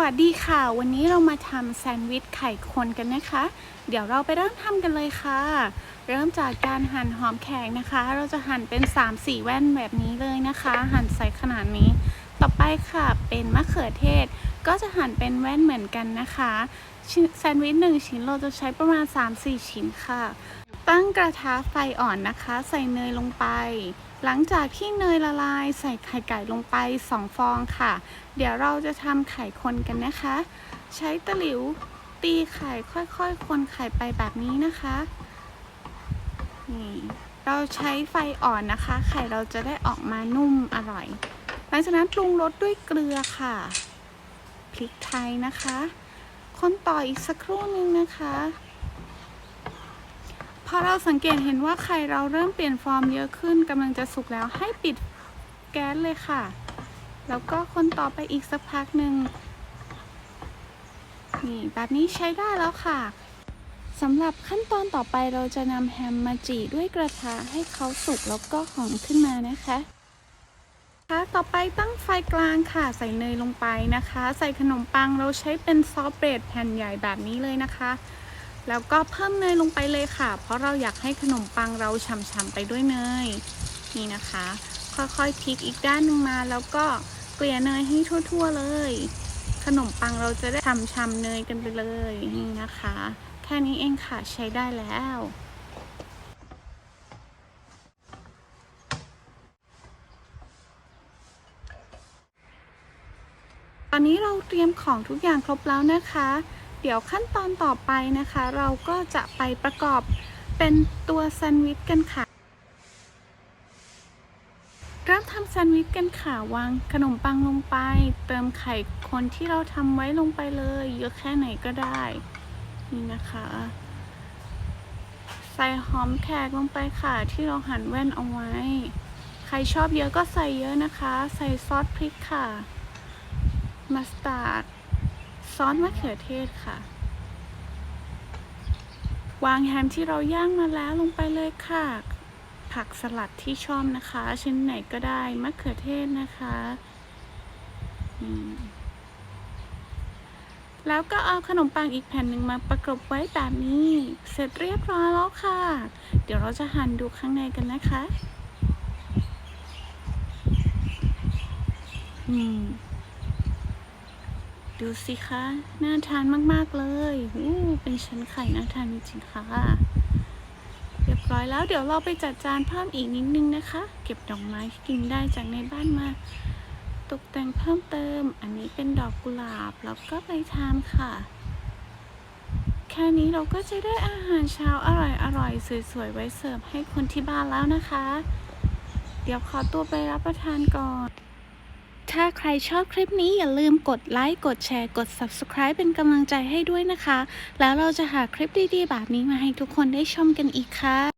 วัสดีค่ะ วันนี้เรามาทำแซนด์วิชไข่คนกันนะคะ เดี๋ยวเราไปเริ่มทำกันเลยค่ะ เริ่มจากการหั่นหอมแขกนะคะ เราจะหั่นเป็น 3-4 แว่นแบบนี้เลยนะคะ หั่นใส่ขนาดนี้ ต่อไปค่ะเป็นมะเขือเทศ ก็จะหั่นเป็นแว่นเหมือนกันนะคะแซนด์วิชหนึ่งชิ้นเราจะใช้ประมาณ 3-4 ชิ้นค่ะ ตั้งกระทะไฟอ่อนนะคะ ใส่เนยลงไป หลังจากที่เนยละลายใส่ไข่ไก่ลงไป 2 ฟองค่ะ เดี๋ยวเราจะทำไข่คนกันนะคะ ใช้ตะหลิวตีไข่ค่อยๆ คนไข่ไปแบบนี้นะคะนี่เราใช้ไฟอ่อนนะคะ ไข่เราจะได้ออกมานุ่มอร่อย หลังจากนั้นปรุงรสด้วยเกลือค่ะพริกไทยนะคะ คนต่ออีกสักครู่นึงนะคะ อเราสังเกตเห็นว่าไข่เราเริ่มเปลี่ยนฟอร์มเยอะขึ้นกำลังจะสุกแล้วให้ปิดแก๊สเลยค่ะ แล้วก็คนต่อไปอีกสักพักหนึ่งนี่แบบนี้ใช้ได้แล้วค่ะสำหรับขั้นตอนต่อไปเราจะนำแฮมมาจีด้วยกระทะให้เขาสุกแล้วก็หอมขึ้นมานะคะค่ะต่อไปตั้งไฟกลางค่ะใส่เนยลงไปนะคะ ใส่ขนมปังเราใช้เป็นซอฟต์เบรดแผ่นใหญ่แบบนี้เลยนะคะ แล้วก็เพิ่มเนยลงไปเลยค่ะ เพราะเราอยากให้ขนมปังเราฉ่ำๆไปด้วยเนย นี่นะคะ ค่อยๆพลิกอีกด้านหนึ่งมา แล้วก็เกลี่ยเนยให้ทั่วๆเลย ขนมปังเราจะได้ฉ่ำๆเนยกันไปเลย นี่นะคะ แค่นี้เองค่ะใช้ได้แล้วตอนนี้เราเตรียมของทุกอย่างครบแล้วนะคะ เดี๋ยวขั้นตอนต่อไปนะคะ เราก็จะไปประกอบเป็นตัวแซนด์วิชกันค่ะ เริ่มทำแซนด์วิชกันค่ะวางขนมปังลงไป เติมไข่คนที่เราทำไว้ลงไปเลย เยอะแค่ไหนก็ได้ นี่นะคะ ใส่หอมแขกลงไปค่ะ ที่เราหั่นแว่นเอาไว้ ใครชอบเยอะก็ใส่เยอะนะคะ ใส่ซอสพริกค่ะ มัสตาร์ด ซอสมะเขือเทศค่ะ วางแฮมที่เราย่างมาแล้วลงไปเลยค่ะ ผักสลัดที่ชอบนะคะ ชิ้นไหนก็ได้มะเขือเทศนะคะแล้วก็เอาขนมปังอีกแผ่นหนึ่งมาประกบไว้แบบนี้ เสร็จเรียบร้อยแล้วค่ะ เดี๋ยวเราจะหั่นดูข้างในกันนะคะ อืม ดูสิคะ น่าทานมากๆเลยอู้เป็นชั้นไข่น่าทานจริงๆค่ะ เรียบร้อยแล้วเดี๋ยวเราไปจัดจานเพิ่มอีกนิดนึงนะคะ เก็บดอกไม้ที่กินได้จากในบ้านมา ตกแต่งเพิ่มเติม อันนี้เป็นดอกกุหลาบแล้วก็ใบทามค่ะ แค่นี้เราก็จะได้อาหารเช้าอร่อยๆสวยๆไว้เสิร์ฟให้คนที่บ้านแล้วนะคะ เดี๋ยวขอตัวไปรับประทานก่อน ถ้าใครชอบคลิปนี้อย่าลืมกดไลค์ กดแชร์ กด Subscribe เป็นกำลังใจให้ด้วยนะคะ แล้วเราจะหาคลิปดีๆ แบบนี้มาให้ทุกคนได้ชมกันอีกค่ะ